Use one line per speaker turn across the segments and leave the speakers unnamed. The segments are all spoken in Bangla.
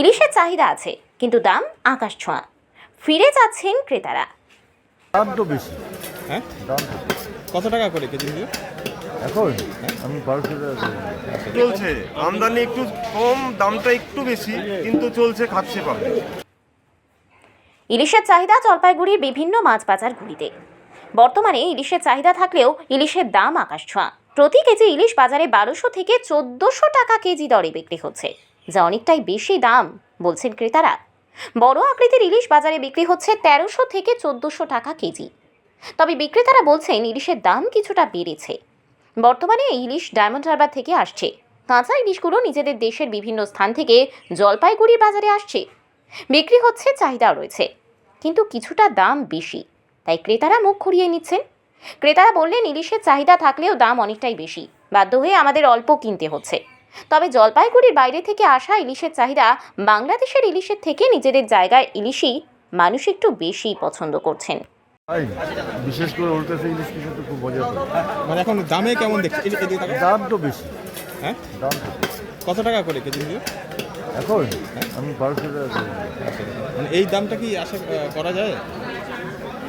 ইলিশের চাহিদা আছে কিন্তু দাম আকাশ ছোঁয়া। ফিরে যাচ্ছেন ক্রেতারা।
দাম তো বেশি।
হ্যাঁ?
দাম
কত টাকা করে কেজি
এখন? আমি বারোশো টাকা
চলছে। আমদানি একটু কম দামটা একটু বেশি কিন্তু চলছে খাচ্ছে পাবে
ইলিশের চাহিদা জলপাইগুড়ির বিভিন্ন মাছ বাজারগুলিতে বর্তমানে ইলিশের চাহিদা থাকলেও ইলিশের দাম আকাশ ছোঁয়া। প্রতি কেজি ইলিশ বাজারে বারোশো থেকে চোদ্দোশো টাকা কেজি দরে বিক্রি হচ্ছে। যা অনেকটাই বেশি দাম, বলছেন ক্রেতারা। বড় আকৃতির ইলিশ বাজারে বিক্রি হচ্ছে তেরোশো থেকে চোদ্দোশো টাকা কেজি। তবে বিক্রেতারা বলছেন, ইলিশের দাম কিছুটা বেড়েছে। বর্তমানে ইলিশ ডায়মন্ড হারবার থেকে আসছে। কাঁচা ইলিশগুলো নিজেদের দেশের বিভিন্ন স্থান থেকে জলপাইগুড়ির বাজারে আসছে। বিক্রি হচ্ছে, চাহিদাও রয়েছে। কিন্তু কিছুটা দাম বেশি, তাই ক্রেতারা মুখ ঘুরিয়ে নিচ্ছেন। ক্রেতারা বললেন, ইলিশের চাহিদা থাকলেও দাম অনেকটাই বেশি। বাধ্য হয়ে আমাদের অল্প কিনতে হচ্ছে। তবে জলপাইগুড়ির বাইরে থেকে আসা ইলিশের চাহিদা বাংলাদেশের ইলিশের থেকে নিজেদের জায়গায় ইলিশই মানুষ একটু বেশি পছন্দ করছেন।
বিশেষ করে ওর কাছে ইলিশ কিছু তো খুব মজা
মানে এখন দামে কেমন দেখছি
দাম তো বেশি।
হ্যাঁ?
দাম
কত টাকা করে কেজি
এখন? আমি বারোশো টাকা
মানে এই দামটা কি আশা করা যায়?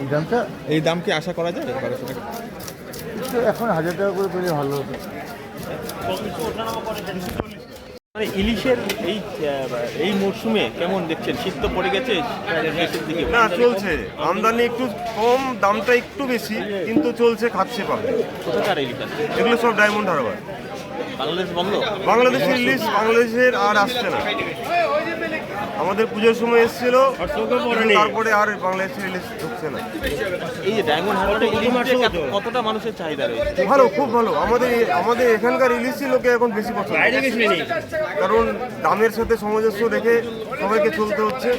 এই দামটা?
এই দাম কি আশা করা যায়? বারোশো টাকা?
এখন হাজার টাকা করে পেলে ভালো হতো।
মানে ইলিশের এই এই মরশুমে কেমন দেখছেন? শীত তো পড়ে গেছে
না চলছে। আমদানি একটু কম দামটা একটু বেশি কিন্তু চলছে খাচ্ছে পাবে।
কোথাকার ইলিশ
এগুলো সব ডায়মন্ড হারবার।
বাংলাদেশ বন্ধ?
বাংলাদেশের ইলিশ বাংলাদেশের আর আসছে না। আমাদের পুজোর সময় এসেছিল তারপরে আর বাংলাদেশে ইলিশ ঢুকছে না।
এই যে ডায়মন্ড ইলিশ কতটা মানুষের চাহিদা রয়েছে?
ভালো খুব ভালো। আমাদের আমাদের এখানকার ইলিশই লোকে এখন বেশি পছন্দ কারণ দামের সাথে সামঞ্জস্য রেখে সবাইকে চলতে হচ্ছে।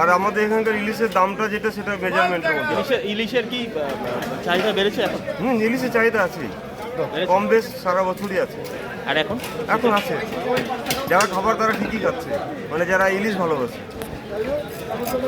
আর আমাদের এখানকার ইলিশের দামটা যেটা সেটা মেজারমেন্টের মধ্যে।
ইলিশের ইলিশের কি চাহিদা বেড়েছে এখন?
হুম ইলিশের চাহিদা আছে? কম বেশ সারা বছরই আছে।
আর এখন?
এখন আছে। যারা খাবার তারা ঠিকই খাচ্ছে। মানে যারা ইলিশ ভালোবাসে।